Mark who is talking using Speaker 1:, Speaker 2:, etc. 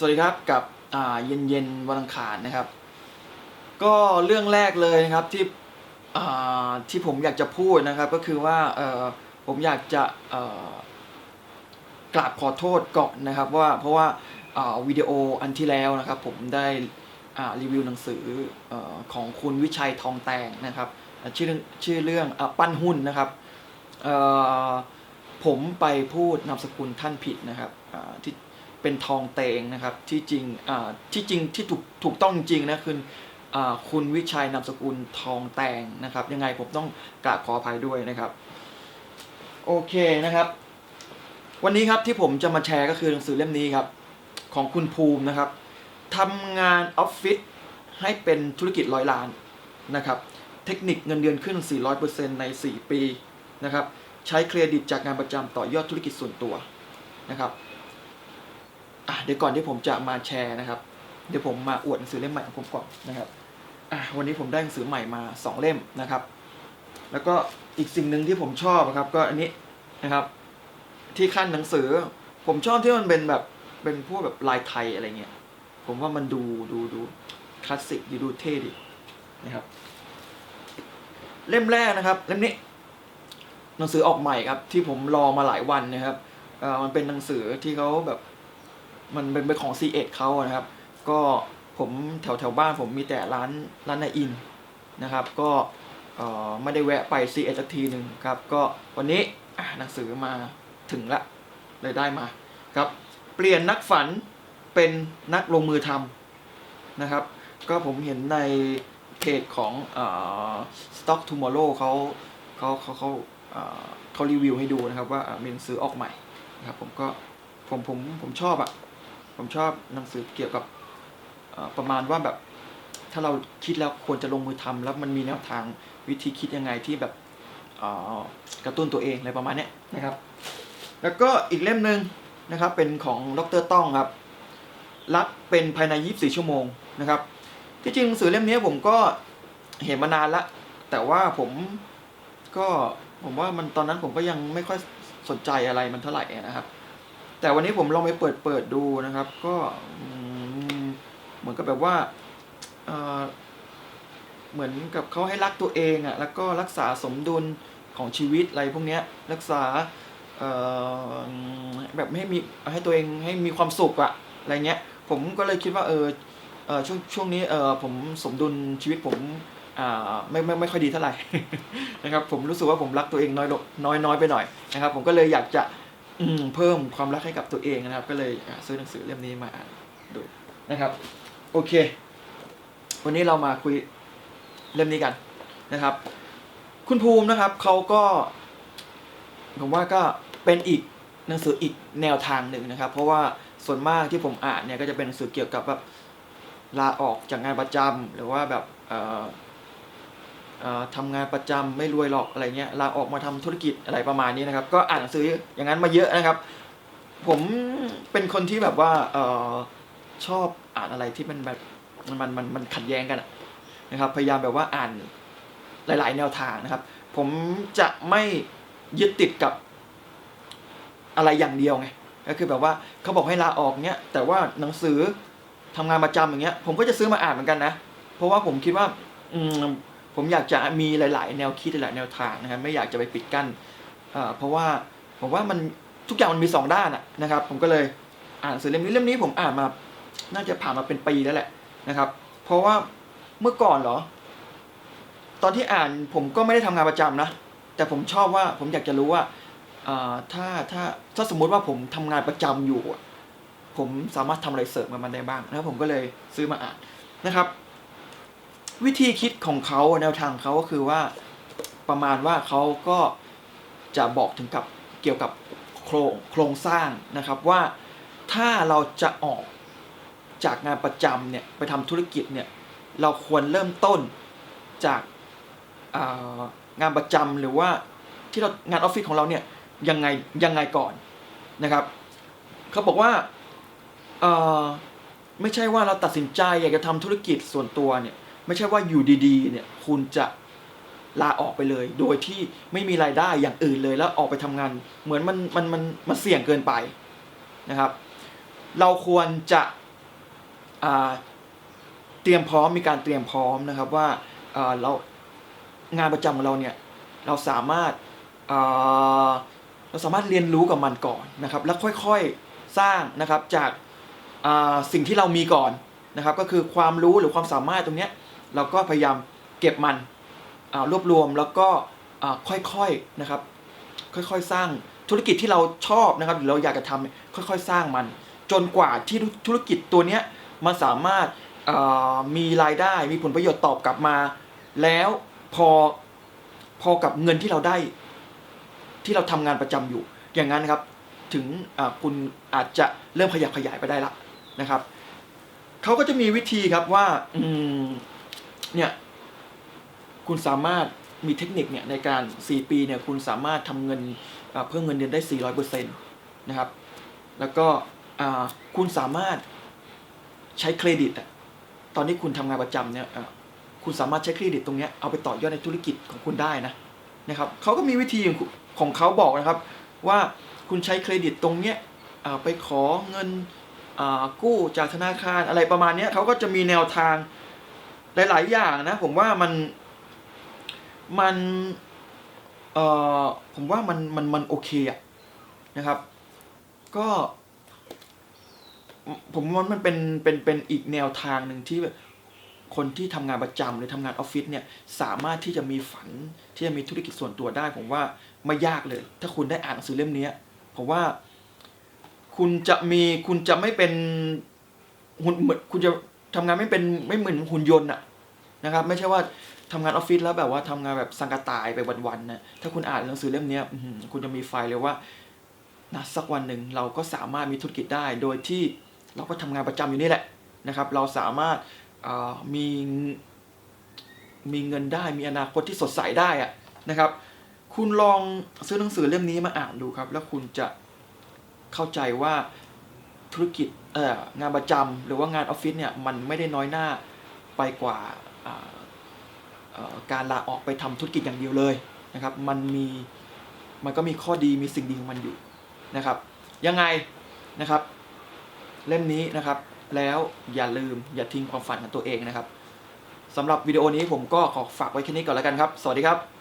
Speaker 1: สวัสดีครับกับเย็นเย็นๆวันอังคารนะครับ ก็เรื่องแรกเลยนะครับที่ที่ผมอยากจะพูดนะครับก็คือว่าผมอยากจะกราบขอโทษก่อนนะครับว่าเพราะว่าวิดีโออันที่แล้วนะครับ ผมได้รีวิวหนังสืออของคุณวิชัยทองแตงนะครับชื่อเรื่องชื่อเรื่องอปั้นหุ้นนะครับผมไปพูดนามสกุลท่านผิดนะครับที่ เป็นทองเตงนะครับที่จริงที่จริงที่ถูกถูกต้องจริงนะคืออคุณวิชัยนามสกุลทองแตงนะครับ ยังไงผมต้องกราบขออภัยด้วยนะครับ โอเคนะครับ วันนี้ครับที่ผมจะมาแชร์ก็คือหนังสือเล่มนี้ครับ ของคุณภูมินะครับทำงานออฟฟิศให้เป็นธุรกิจร้อยล้านนะครับ เทคนิคเงินเดือนขึ้น 400%ใน 4 ปีนะครับ ใช้เครดิตจากงานประจำต่อยอดธุรกิจส่วนตัวนะครับ อะเดี๋ยวก่อนที่ผมจะมาแชร์นะครับ เดี๋ยวผมมาอวดหนังสือเล่มใหม่ของผมก่อนนะครับอะวันนี้ผมได้หนังสือใหม่มา 2 เล่มนะครับ แล้วก็อีกสิ่งหนึ่งที่ผมชอบนะครับ ก็อันนี้นะครับ ที่ขั้นหนังสือ ผมชอบที่มันเป็นแบบเป็นพวกแบบลายไทยอะไรเงี้ยผมว่ามันดูดูดูคลาสสิกดีดูเท่ดีนะครับ เล่มแรกนะครับ เล่มนี้ หนังสือออกใหม่ครับ ที่ผมรอมาหลายวันนะครับมันเป็นหนังสือที่เขาแบบ มันเป็นเป็นของ C1 เขานะครับ ก็ผมแถวแถวบ้านผมมีแต่ร้านร้านในอินนะครับ ก็เอ่อไม่ได้แวะไป C1 สักทีหนึ่งครับ ก็วันนี้หนังสือมาถึงละเลยได้มาครับ เปลี่ยนนักฝันเป็นนักลงมือทำนะครับ ก็ผมเห็นในเพจของเอ่อ Stock Tomorrow เขาเขาเขาเขาเอ่อเขารีวิวให้ดูนะครับว่ามีหนังสือออกใหม่นะครับผมก็ผมผมผมชอบอะ ผมชอบหนังสือเกี่ยวกับประมาณว่าแบบ ถ้าเราคิดแล้วควรจะลงมือทำแล้วมันมีแนวทางวิธีคิดยังไงที่แบบกระตุ้นตัวเองอะไรประมาณนี้นะครับ แล้วก็อีกเล่มหนึ่งนะครับ เป็นของดรต้องครับรักเป็นภายใน 24 ชั่วโมงนะครับที่จริงหนังสือเล่มนี้ผมก็เห็นมานานละแต่ว่าผมก็ผมว่ามันตอนนั้นผมก็ยังไม่ค่อยสนใจอะไรมันเท่าไหร่นะครับ แต่วันนี้ผมลองไปเปิดเปิดดูนะครับ ก็เหมือนกับแบบว่าเหมือนกับเขาให้รักตัวเองอะ่ะแล้วก็รักษาสมดุลของชีวิตอะไรพวกเนี้ยรักษาแบบไม่ให้มีให้ตัวเองให้มีความสุขอะอะไรเงี้ยผมก็เลยคิดว่าเออเออช่วงช่วงนี้เออผมสมดุลชีวิตผมอ่าไม่ไม่ไม่ค่อยดีเท่าไหร่นะครับผมรู้สึกว่าผมรักตัวเองน้อยลงน้อยน้อยไปหน่อยนะครับ ผมก็เลยอยากจะ อืมเพิ่มความรักให้กับตัวเองนะครับ ก็เลยซื้อหนังสือเล่มนี้มาอ่านดูนะครับ โอเค วันนี้เรามาคุยเล่มนี้กันนะครับ คุณภูมินะครับเขาก็ผมว่าก็เป็นอีกหนังสืออีกแนวทางหนึ่งนะครับ เพราะว่าส่วนมากที่ผมอ่านเนี่ยก็จะเป็นหนังสือเกี่ยวกับแบบลาออกจากงานประจำหรือว่าแบบ ทำงานประจำไม่รวยหรอกอะไรเงี้ยลาออกมาทำธุรกิจอะไรประมาณนี้นะครับ ก็อ่านหนังสืออย่างนั้นมาเยอะนะครับ ผมเป็นคนที่แบบว่าอชอบอ่านอะไรที่มันแบบมันมันมันขัดแย้งกันนะครับ พยายามแบบว่าอ่านหลาย ๆ แนวทางนะครับ ผมจะไม่ยึดติดกับอะไรอย่างเดียวไงก็คือแบบว่าเขาบอกให้ลาออกเนี้ยแต่ว่าหนังสือทำงานประจำอย่างเงี้ย ผมก็จะซื้อมาอ่านเหมือนกันนะ เพราะว่าผมคิดว่าอืม ผมอยากจะมีหลาย ๆ แนวคิดหลาย ๆ แนวทางนะครับไม่อยากจะไปปิดกั้นเพราะว่าผมว่ามันทุกอย่างมันมีสองด้านนะครับ ผมก็เลยอ่านสือเล่มนี้เล่มนี้ผมอ่านมาน่าจะผ่านมาเป็นปีแล้วแหละนะครับ เพราะว่าเมื่อก่อนเหรอ ตอนที่อ่านผมก็ไม่ได้ทำงานประจำนะ แต่ผมชอบว่าผมอยากจะรู้ว่าถ้าถ้าถ้าสมมุติว่าผมทำงานประจำอยู่ผมสามารถทำอะไรเสริมกับมันได้บ้างนะครับผมก็เลยซื้อมาอ่านนะครับ วิธีคิดของเขาแนวทางเขาก็คือว่าประมาณว่าเขาก็จะบอกถึงกับเกี่ยวกับโครงโครงสร้างนะครับว่าถ้าเราจะออกจากงานประจำเนี่ยไปทำธุรกิจเนี่ยเราควรเริ่มต้นจากางานประจำหรือว่าที่เรางานออฟฟิศของเราเนี่ยยังไงยังไงก่อนนะครับเขาบอกว่าไม่ใช่ว่าเราตัดสินใจอยากจะทำธุรกิจส่วนตัวเนี่ย ไม่ใช่ว่าอยู่ดีๆเนี่ยคุณจะลาออกไปเลย โดยที่ไม่มีรายได้อย่างอื่นเลยแล้วออกไปทำงาน เหมือนมันมันมันมันเสี่ยงเกินไปนะครับ เราควรจะเตรียมพร้อมมีการเตรียมพร้อมนะครับว่าเรางานประจำของเราเนี่ยเราสามารถเราสามารถเรียนรู้กับมันก่อนนะครับ แล้วค่อยๆสร้างนะครับจากสิ่งที่เรามีก่อนนะครับ ก็คือความรู้หรือความสามารถตรงเนี้ย เราก็พยายามเก็บมันรวบรวมแล้วก็ค่อยๆนะครับ ค่อยๆสร้างธุรกิจที่เราชอบนะครับหรือเราอยากจะทำค่อยๆ สร้างมัน จนกว่าที่ธุรกิจตัวเนี้ยมันสามารถมีรายได้มีผลประโยชน์ตอบกลับมา แล้วพอพอกับเงินที่เราได้ ที่เราทำงานประจำอยู่ อย่างนั้นนะครับ ถึงคุณอาจจะเริ่มขยับขยายไปได้ละนะครับเขาก็จะมีวิธีครับว่าอืม เนี่ยคุณสามารถมีเทคนิคเนี่ยในการ 4 ปีเนี่ยคุณสามารถทำเงินเพิ่มเงินเดือนได้ 400%นะครับ แล้วก็คุณสามารถใช้เครดิตอะตอนนี้คุณทำงานประจำเนี่ยคุณสามารถใช้เครดิตตรงเนี้ยเอาไปต่อยอดในธุรกิจของคุณได้นะนะครับเขาก็มีวิธีของของเขาบอกนะครับว่าคุณใช้เครดิตตรงเนี้ยไปขอเงินกู้จากธนาคารอะไรประมาณเนี้ยเขาก็จะมีแนวทาง หลาย ๆ อย่างนะ ผมว่ามันมันเอ่อผมว่ามันมันมันโอเคอะนะครับ ก็ ผมว่ามันเป็นเป็นเป็นอีกแนวทางหนึ่งที่แบบคนที่ทำงานประจำหรือทำงานออฟฟิศเนี่ยสามารถที่จะมีฝันที่จะมีธุรกิจส่วนตัวได้ ผมว่าไม่ยากเลย ถ้าคุณได้อ่านหนังสือเล่มนี้ผมว่าคุณจะมีคุณจะไม่เป็นหุ่นเหมือนคุณจะทำงานไม่เป็นไม่เหมือนหุ่นยนต์อะ นะครับไม่ใช่ว่าทำงานออฟฟิศแล้วแบบว่าทำงานแบบสังกตายไปวันๆนะถ้าคุณอ่านหนังสือเล่มนี้คุณจะมีไฟเลยว่านะสักวันหนึ่งเราก็สามารถมีธุรกิจได้ โดยที่เราก็ทำงานประจำอยู่นี่แหละนะครับ เราสามารถมีมีเงินได้มีอนาคตที่สดใสได้อะนะครับ คุณลองซื้อหนังสือเล่มนี้มาอ่านดูครับ แล้วคุณจะเข้าใจว่าธุรกิจเอองานประจำหรือว่างานออฟฟิศเนี่ยมันไม่ได้น้อยหน้าไปกว่า การลาออกไปทำธุรกิจอย่างเดียวเลยนะครับ มันมีมันก็มีข้อดีมีสิ่งดีของมันอยู่นะครับ ยังไงนะครับ เล่มนี้นะครับ แล้วอย่าลืมอย่าทิ้งความฝันของตัวเองนะครับสำหรับวิดีโอนี้ผมก็ขอฝากไว้แค่นี้ก่อนแล้วกันครับ สวัสดีครับ